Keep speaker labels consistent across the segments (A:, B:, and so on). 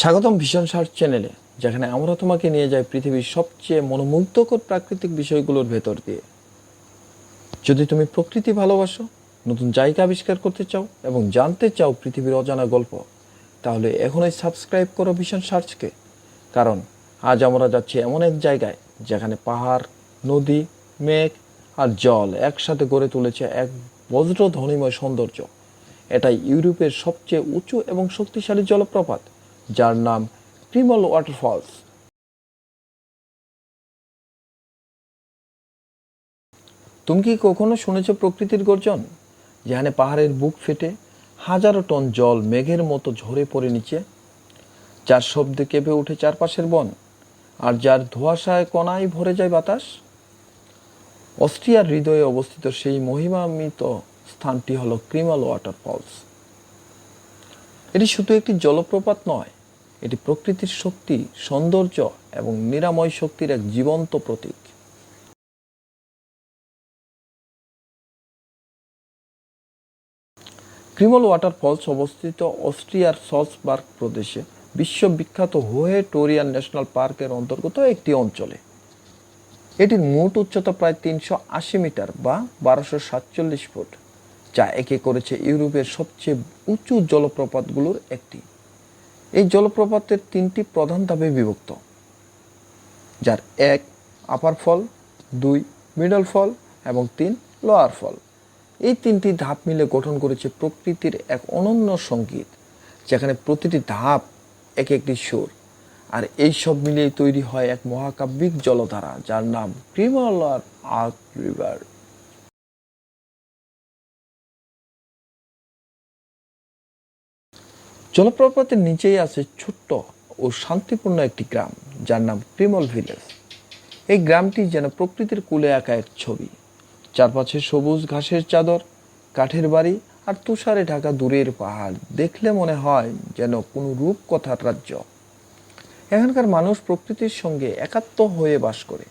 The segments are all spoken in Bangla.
A: স্বাগতম ভীষণ সার্চ চ্যানেলে, যেখানে আমরা তোমাকে নিয়ে যাই পৃথিবীর সবচেয়ে মনোমুগ্ধকর প্রাকৃতিক বিষয়গুলোর ভেতর দিয়ে। যদি তুমি প্রকৃতি ভালোবাসো, নতুন জায়গা আবিষ্কার করতে চাও এবং জানতে চাও পৃথিবীর অজানা গল্প, তাহলে এখনই সাবস্ক্রাইব করো ভীষণ সার্চকে। কারণ আজ আমরা যাচ্ছি এমন এক জায়গায়, যেখানে পাহাড়, নদী, মেঘ আর জল একসাথে গড়ে তুলেছে এক বজ্র ধ্বনিময় সৌন্দর্য। এটাই ইউরোপের সবচেয়ে উঁচু এবং শক্তিশালী জলপ্রপাত। যার নাম প্রিমল ওয়াটারফলস তুমি কি কখনো শুনেছ প্রকৃতির গর্জন? যেখানে পাহাড়ের বুক ফেটে হাজারো টন জল মেঘের মতো ঝরে পড়ে নিচে। যার শব্দে কেঁপে ওঠে চারপাশের বন, আর যার ধোঁয়াশায় কণায় ভরে যায় বাতাস। অস্ট্রিয়ার হৃদয়ে অবস্থিত সেই মহিমান্বিত স্থানটি হলো ক্রিমাল ওয়াটারফলস এটি শুধু একটি জলপ্রপাত নয় এটি প্রকৃতির শক্তি, সৌন্দর্য এবং নিরাময় শক্তির এক জীবন্ত প্রতীক। ক্রিমল ওয়াটারফলস অবস্থিত অস্ট্রিয়ার সলসবার্গ প্রদেশে বিশ্ববিখ্যাত হোহে টোরিয়ান ন্যাশনাল পার্কের অন্তর্গত একটি অঞ্চলে। এটির মোট উচ্চতা প্রায় তিনশো আশি মিটার বা বারোশো সাতচল্লিশ ফুট, যা একে করেছে ইউরোপের সবচেয়ে উঁচু জলপ্রপাতগুলোর একটি। এই জলপ্রপাতের তিনটি প্রধান ধাপে বিভক্ত, যার এক আপার ফল দুই মিডল ফল এবং তিন লোয়ার ফল এই তিনটি ধাপ মিলে গঠন করেছে প্রকৃতির এক অনন্য সংগীত, যেখানে প্রতিটি ধাপ এক একটি সুর, আর এই সব মিলিয়ে তৈরি হয় এক মহাকাব্যিক জলধারা যার নাম ক্রিমালার আর্থ রিভার জলপ্রপাতের নিচেই আছে ছোট্ট ও শান্তিপূর্ণ একটি গ্রাম, যার নাম প্রিমল ভিলেজ। এই গ্রামটি যেন প্রকৃতির কুলে আঁকা এক ছবি। চারপাশে সবুজ ঘাসের চাদর, কাঠের বাড়ি আর তুষারে ঢাকা দূরের পাহাড়। দেখলে মনে হয় যেন কোনো রূপকথার রাজ্য। এখানকার মানুষ প্রকৃতির সঙ্গে একাত্ম হয়ে বাস করে।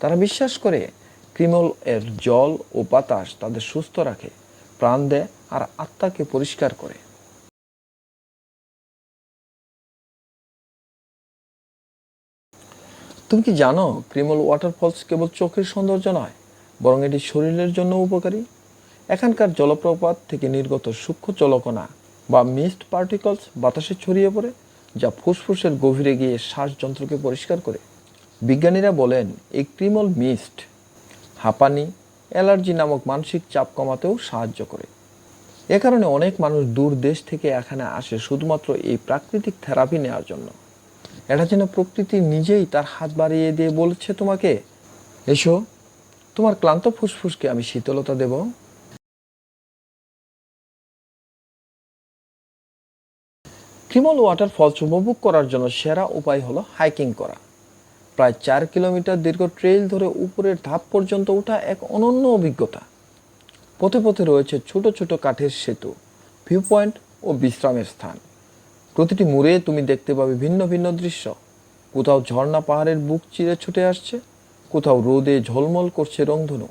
A: তারা বিশ্বাস করে ক্রিমল এর জল ও বাতাস তাদের সুস্থ রাখে, প্রাণ দেয় আর আত্মাকে পরিষ্কার করে। তুমি কি জানো, ক্রিমল ওয়াটারফলস কেবল চোখের সৌন্দর্য নয়, বরং এটি শরীরের জন্য উপকারী? এখানকার জলপ্রপাত থেকে নির্গত সূক্ষ্ম জলকণা বা মিস্ট পার্টিকলস বাতাসে ছড়িয়ে পড়ে, যা ফুসফুসের গভীরে গিয়ে শ্বাসযন্ত্রকে পরিষ্কার করে। বিজ্ঞানীরা বলেন, এই ক্রিমল মিস্ট হাঁপানি, অ্যালার্জি নামক মানসিক চাপ কমাতেও সাহায্য করে। এ কারণে অনেক মানুষ দূর দেশ থেকে এখানে আসে শুধুমাত্র এই প্রাকৃতিক থেরাপি নেওয়ার জন্য। এটা যেন প্রকৃতি নিজেই তার হাত বাড়িয়ে দিয়ে বলছে তোমাকে। এসো, তোমার ক্লান্ত ফুসফুসকে আমি শীতলতা দেব। ক্রিমল ওয়াটারফলস উপভোগ করার জন্য সেরা উপায় হলো হাইকিং করা। প্রায় চার কিলোমিটার দীর্ঘ ট্রেল ধরে উপরের ধাপ পর্যন্ত ওঠা এক অনন্য অভিজ্ঞতা। পথে পথে রয়েছে ছোট ছোট কাঠের সেতু ভিউ পয়েন্ট ও বিশ্রামের স্থান। প্রতিটি মোড়ে তুমি দেখতে পাবে ভিন্ন ভিন্ন দৃশ্য। কোথাও ঝর্ণা পাহাড়ের বুক চিরে ছুটে আসছে, কোথাও রোদে ঝলমল করছে রংধনু।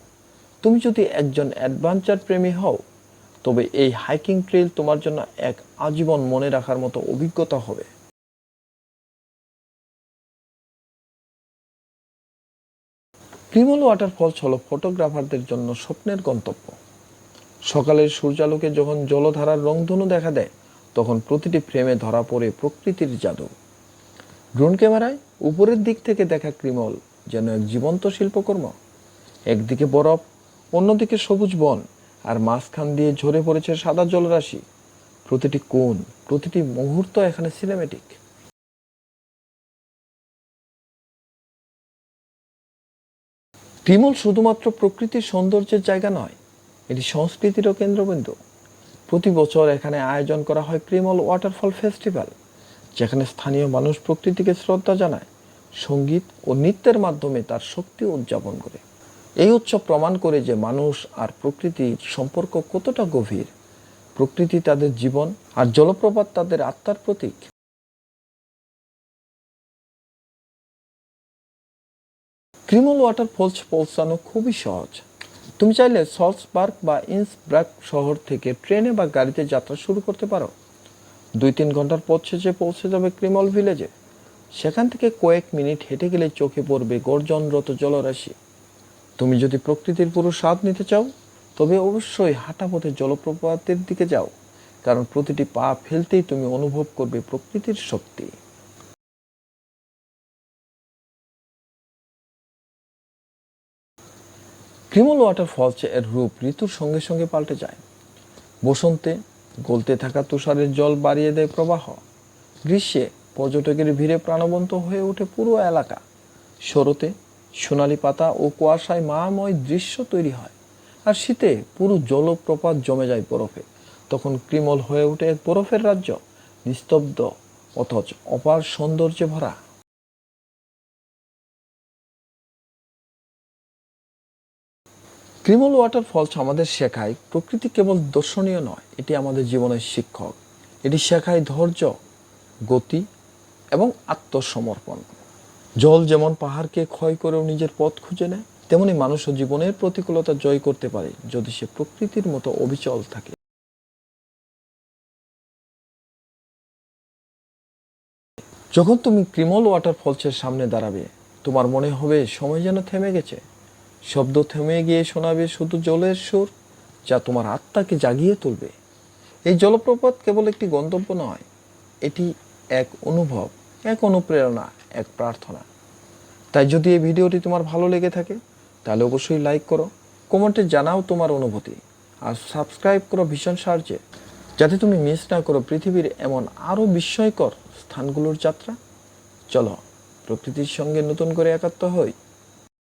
A: তুমি যদি একজন অ্যাডভেঞ্চার প্রেমী হও, তবে এই হাইকিং ট্রেল তোমার জন্য এক আজীবন মনে রাখার মতো অভিজ্ঞতা হবে। ক্রিমল ওয়াটারফলস হলো ফটোগ্রাফারদের জন্য স্বপ্নের গন্তব্য। সকালের সূর্যালোকে যখন জলধারার রংধনু দেখা দেয় তখন প্রতিটি ফ্রেমে ধরা পড়ে প্রকৃতির জাদু। ড্রোন ক্যামেরায় উপরের দিক থেকে দেখা ক্রিমল যেন এক জীবন্ত শিল্পকর্ম। একদিকে বরফ, অন্যদিকে সবুজ বন, আর মাঝখান দিয়ে ঝরে পড়েছে সাদা জলরাশি। প্রতিটি কোণ, প্রতিটি মুহূর্ত এখানে সিনেমেটিক ক্রিমল শুধুমাত্র প্রকৃতির সৌন্দর্যের জায়গা নয়, এটি সংস্কৃতিরও কেন্দ্রবিন্দু। প্রতি বছর এখানে আয়োজন করা হয় ক্রিমল ওয়াটারফল ফেস্টিভ্যাল, যেখানে স্থানীয় মানুষ প্রকৃতিকে শ্রদ্ধা জানায়, সংগীত ও নৃত্যের মাধ্যমে তার শক্তি উদযাপন করে। এই উৎসব প্রমাণ করে যে মানুষ আর প্রকৃতির সম্পর্ক কতটা গভীর। প্রকৃতি তাদের জীবন আর জলপ্রপাত তাদের আত্মার প্রতীক। ক্রিমল ওয়াটার ফলস পৌঁছানো খুবই সহজ। তুমি চাইলে সলসবার্গ বা ইন্সব্রাক শহর থেকে ট্রেনে বা গাড়িতে যাত্রা শুরু করতে পারো। দুই তিন ঘণ্টার পথ শেষে পৌঁছে যাবে ক্রিমল ভিলেজে। সেখান থেকে কয়েক মিনিট হেঁটে গেলে চোখে পড়বে গর্জনরত জলরাশি। তুমি যদি প্রকৃতির পুরো স্বাদ নিতে চাও, তবে অবশ্যই হাঁটা পথে জলপ্রপাতের দিকে যাও, কারণ প্রতিটি পা ফেলতেই তুমি অনুভব করবে প্রকৃতির শক্তি। ক্রিমল ওয়াটার ওয়াটারফলস এর রূপ ঋতুর সঙ্গে সঙ্গে পাল্টে যায়। বসন্তে গলতে থাকা তুষারের জল বাড়িয়ে দেয় প্রবাহ। গ্রীষ্মে পর্যটকের ভিড়ে প্রাণবন্ত হয়ে ওঠে পুরো এলাকা। শরতে সোনালি পাতা ও কুয়াশায় মায়াময় দৃশ্য তৈরি হয়। আর শীতে পুরো জলপ্রপাত জমে যায় বরফে। তখন ক্রিমল হয়ে ওঠে এক বরফের রাজ্য, নিস্তব্ধ অথচ অপার সৌন্দর্যে ভরা। ক্রিমল ওয়াটারফলস আমাদের শেখায় প্রকৃতি কেবল দর্শনীয় নয়, এটি আমাদের জীবনের শিক্ষক। এটি শেখায় ধৈর্য, গতি এবং আত্মসমর্পণ। জল যেমন পাহাড়কে ক্ষয় করেও নিজের পথ খুঁজে নেয়, তেমনি মানুষও জীবনের প্রতিকূলতা জয় করতে পারে যদি সে প্রকৃতির মতো অবিচল থাকে। যখন তুমি ক্রিমল ওয়াটারফলসের সামনে দাঁড়াবে, তোমার মনে হবে সময় যেন থেমে গেছে। শব্দ থেমে গিয়ে শোনাবে শুধু জলের সুর, যা তোমার আত্মাকে জাগিয়ে তুলবে। এই জলপ্রপাত কেবল একটি গন্তব্য নয়, এটি এক অনুভব, এক অনুপ্রেরণা, এক প্রার্থনা। তাই যদি এই ভিডিওটি তোমার ভালো লেগে থাকে, তাহলে অবশ্যই লাইক করো, কমেন্টে জানাও তোমার অনুভূতি, আর সাবস্ক্রাইব করো ভীষণ সার্চে যাতে তুমি মিস না করো পৃথিবীর এমন আরও বিস্ময়কর স্থানগুলোর যাত্রা। চলো, প্রকৃতির সঙ্গে নতুন করে একাত্ম হই।